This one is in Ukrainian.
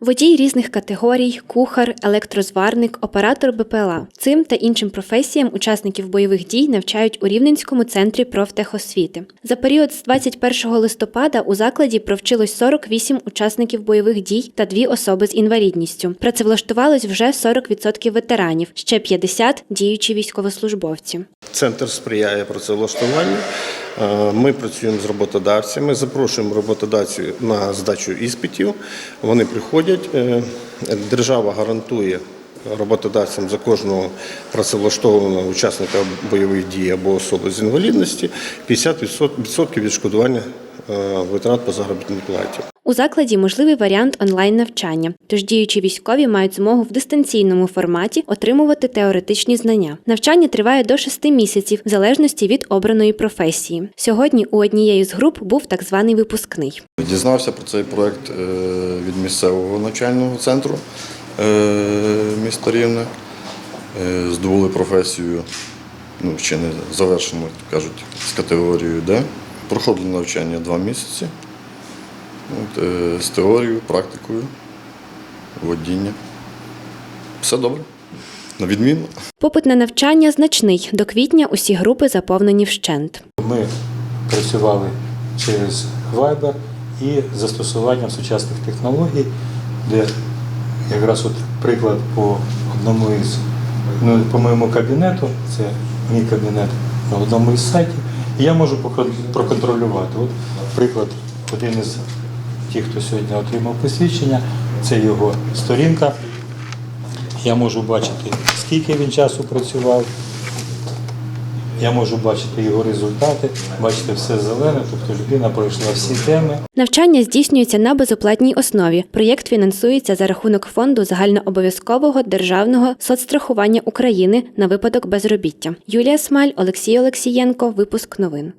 Водій різних категорій, кухар, електрозварник, оператор БПЛА. Цим та іншим професіям учасників бойових дій навчають у Рівненському центрі профтехосвіти. За період з 21 листопада у закладі провчилось 48 учасників бойових дій та дві особи з інвалідністю. Працевлаштувалось вже 40% ветеранів, ще 50 – діючі військовослужбовці. Центр сприяє працевлаштуванню. Е, Ми працюємо з роботодавцями, запрошуємо роботодавців на здачу іспитів. Вони приходять. е, Держава гарантує роботодавцям за кожного працевлаштованого учасника бойових дій або особи з інвалідності 50% відшкодування е, витрат по заробітній платі. У закладі можливий варіант онлайн-навчання, тож діючі військові мають змогу в дистанційному форматі отримувати теоретичні знання. Навчання триває до 6 місяців в залежності від обраної професії. Сьогодні у однієї з груп був так званий випускний. Дізнався про цей проект е, від місцевого навчального центру е, міста Рівне. Е, Здобули професію, ну, ще не завершено, кажуть, з категорією Д. Проходили навчання два місяці От, е, з теорією, практикою, водіння. Все добре. На відмінно. Попит на навчання значний. До квітня усі групи заповнені вщент. Ми працювали через Viber і застосуванням сучасних технологій, де якраз от приклад по одному із ну, по моєму кабінету, це мій кабінет на одному із сайтів, і я можу проконтролювати. От приклад, один із тих, хто сьогодні отримав посвідчення, це його сторінка. Я можу бачити, скільки він часу працював, я можу бачити його результати, бачити все зелене, тобто людина пройшла всі теми. Навчання здійснюється на безоплатній основі. Проєкт фінансується за рахунок фонду загальнообов'язкового державного соцстрахування України на випадок безробіття. Юлія Смаль, Олексій Олексієнко. Випуск новин.